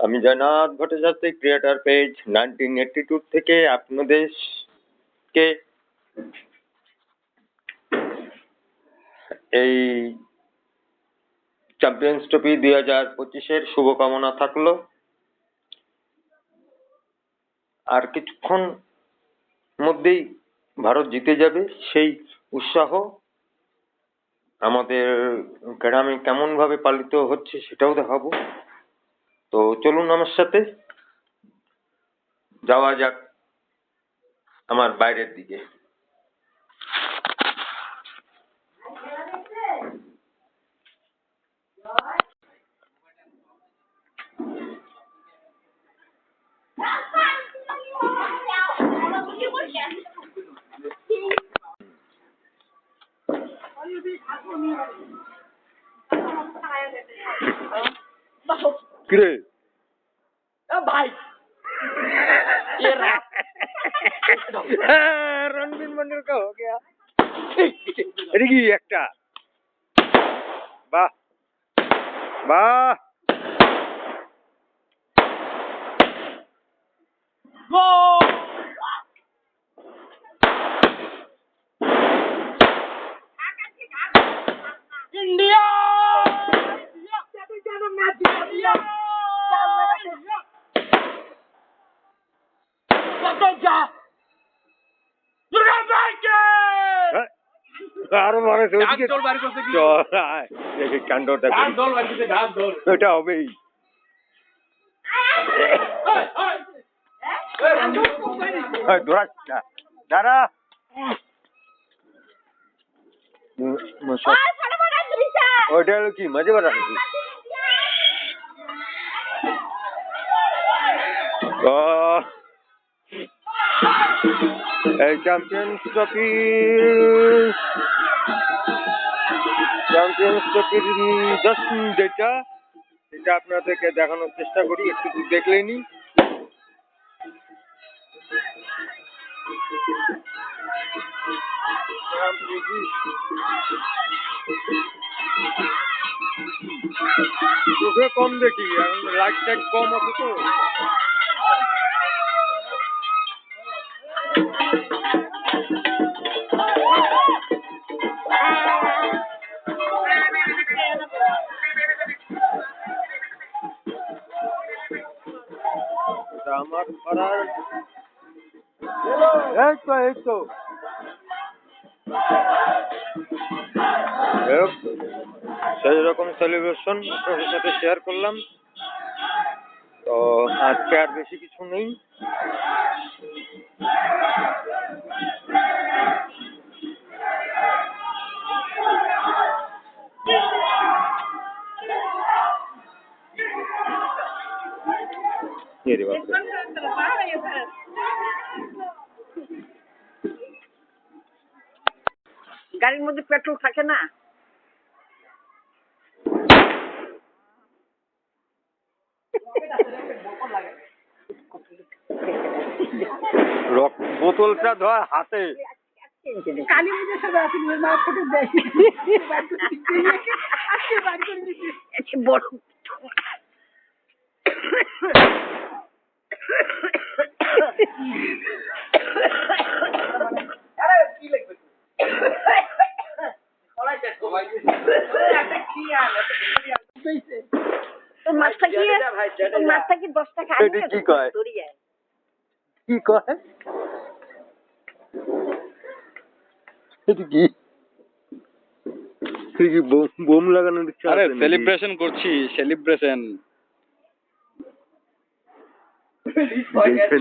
আমি Joynath Bhattacharya creator page nineteen eighty two থেকে আপনাদেরকে এই চ্যাম্পিয়ন্স ট্রফি দুই হাজার পঁচিশের শুভকামনা থাকল। আর কিছুক্ষণ মধ্যেই ভারত জিতে যাবে, সেই উৎসাহ আমাদের গ্রামে কেমন ভাবে পালিত হচ্ছে সেটাও দেখাবো। তো চলুন আমার সাথে। যাওয়া যাক আমার বাইরের দিকে। কিরে ভাই রণবীর মন্ডল কা হো গয়া এটা কি একটা বাহ বাহ ইন্ডিয়া যেন ম্যাচ জিতে কত যা দুর্গা ভাইকে হ্যাঁ? আরও মানে কাণ্ডটা এটা হবেই। হ্যাঁ, দাঁড়া। ওইটা হলো কি মাঝে বাড়া এই চ্যাম্পিয়ন্স ট্রফি চ্যাম্পিয়ন্স ট্রফির জাস্ট যেটা, সেটা আপনাদেরকে দেখানোর চেষ্টা করি, একটু দেখলেই নি। চোখে কম দেখি লাইট টাইট কম আছে তো। এই তো সেই রকম সেলিব্রেশন আপনাদের সাথে শেয়ার করলাম। তো আজকে আর বেশি কিছু নেই। ये গাড়ির মধ্যে পেট্রোল থাকে না? বোতলটা ধর হাতে। কালী পুজোর সবাই আসেন বড়। মাছটা কি? তোর মাছটা কি দশ টাকা? কি কয়? কি কয়? এটা কি? এটা কি বোম বোম আরে সেলিব্রেশন করছি সেলিব্রেশন।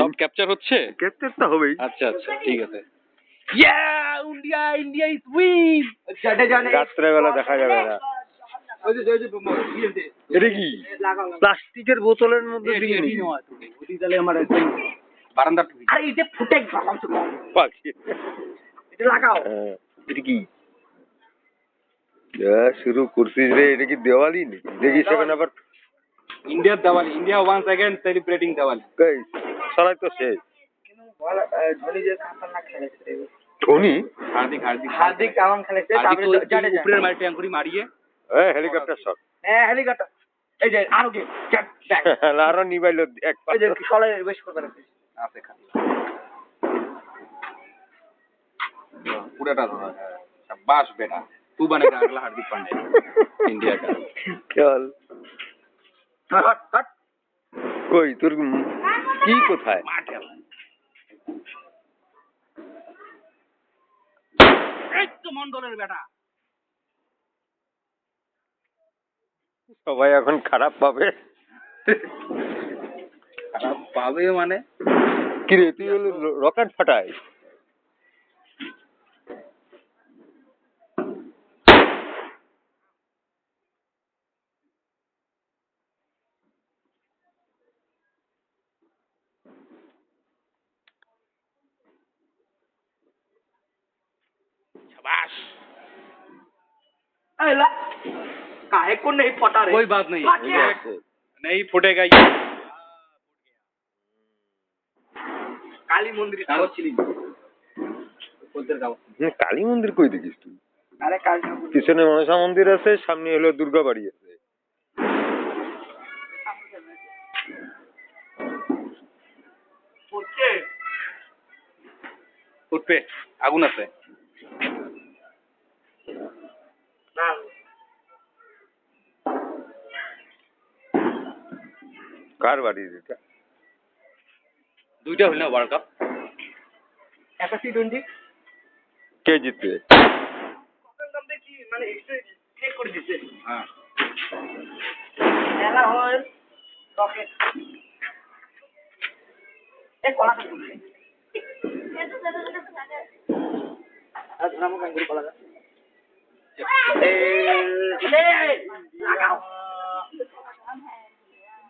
সব ক্যাপচার হচ্ছে? ক্যাপ্টেন তো হবেই। আচ্ছা আচ্ছা ঠিক আছে। Yeah India India is win রাত্রেবেলা দেখা যাবে না। এটা কি? প্লাস্টিকের বোতলের মধ্যে দিয়ে নি বারান্দা টুপি। আরে এই যে ফুটে পাখি। এটা লাগাও। হ্যাঁ, এটা কি? শুরু করছিস রে। এটা কি দেওয়ালি নাকি? দেখিস এখন আবার ইন্ডিয়ার Diwali India once again celebrating Diwali কই সরাই তো শেষ ধোনি যে খাতারনাক খেলেছে রে ধোনি হার্দিক হার্দিক হার্দিক কেমন খেলেছে হার্দিক তারপরে তো জাডেজা উপরের মারি ট্যাঙ্কুরি মারিয়ে এ হেলিকপ্টার শট হ্যাঁ হেলিকপ্টার এই যে আরো গেম দেখ আরো নিবাইল এক ওই যে সলাই বেশ করবে না আছে খালি पूरा धोना है शाबाश बेटा तू बनेगा अगला हार्दिक पांड्या इंडिया का চল हट हट কই তোর কি কোথায়? মন্ডলের বেটা। সবাই এখন খারাপ পাবে। খারাপ পাবে মানে? কি রে তুই রকেট ফাটাই शाबाश अला काहे को नहीं फटा रे कोई बात नहीं फट गया। नहीं फुटेगा ये काली मंदिर কাগজ ছিলি ওদের গাও হুম, কালী মন্দির কই দেখিস তুই আরে কাল ঠাকুর পিছনে মনসা মন্দির আছে সামনে হলো দুর্গা বাড়ি আছে পড়ছে উঠবে আগুন আছে কার বাড়ি এটা দুইটা হইল না ওয়ার্ল্ড কাপ একটা টি টোয়েন্টি কে জিতবে মানে হিস্ট্রি চেক করে দিচ্ছে হ্যাঁ খেলা হল রকেট এ কলা আর কাঙ্গুর কলা লাগাও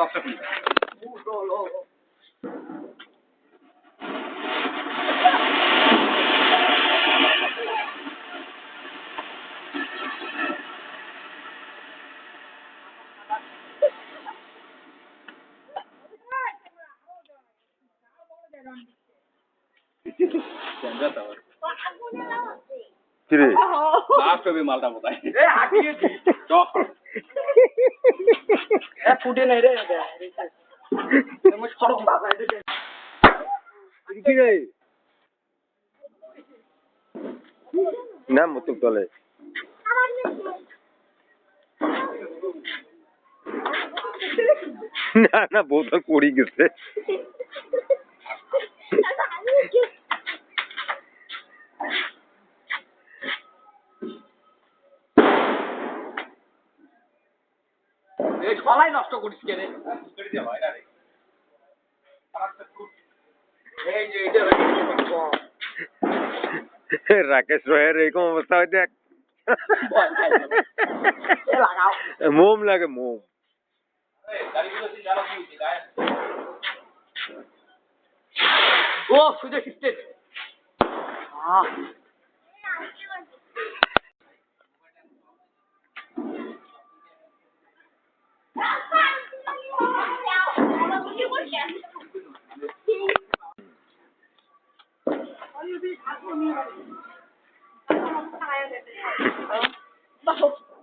খুলে কিরে লাস্ট হবে মালটা এ ফুটে নাই রে না মতো তলে। না না বোতল করি গেছে। এই ছলাই নষ্ট করিস কে রে এই যে এটা রাকেশ রয়ের এরকম অবস্থা হয় দেখ লাগাও মোম লাগে মোম ও সুযোগ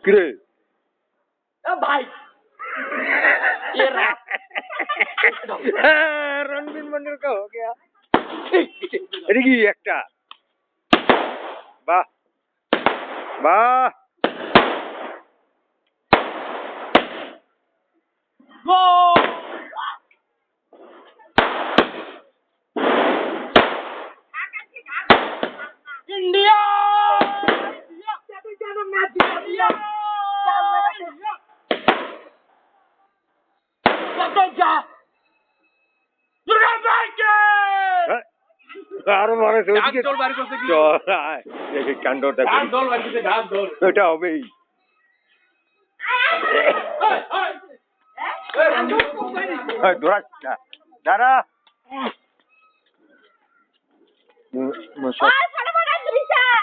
কিরে ভাই ये रैप রণবীর মন্ডল কা হো গয়া এটা কি একটা বাহ বাহ Go! India! আরও মানে কাণ্ডটা ওটা হবেই দাঁড়া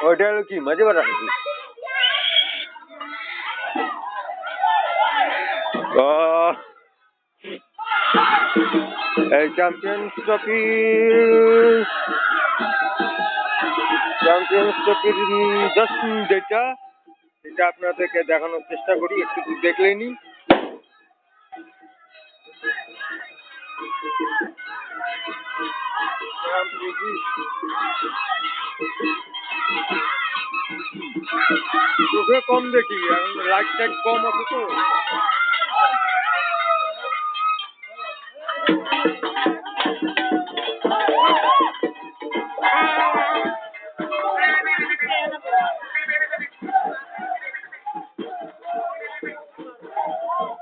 ওইটা হলো কি? মাঝে বাড়া নাকি এই চ্যাম্পিয়ন্স ট্রফি চ্যাম্পিয়ন্স ট্রফির জাস্ট যেটা সেটা আপনাদেরকে দেখানোর চেষ্টা করি একটু দেখলেই নি চোখে কম দেখি লাইট টাইট কম আছে তো।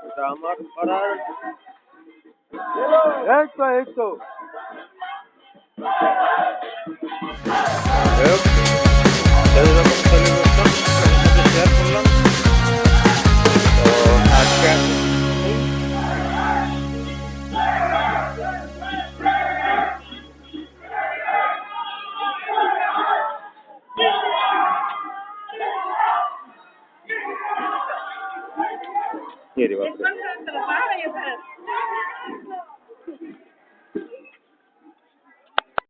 এটা আমার পাড়ার এই তো এই তো। Yok. Telegrafı tutamıyorum.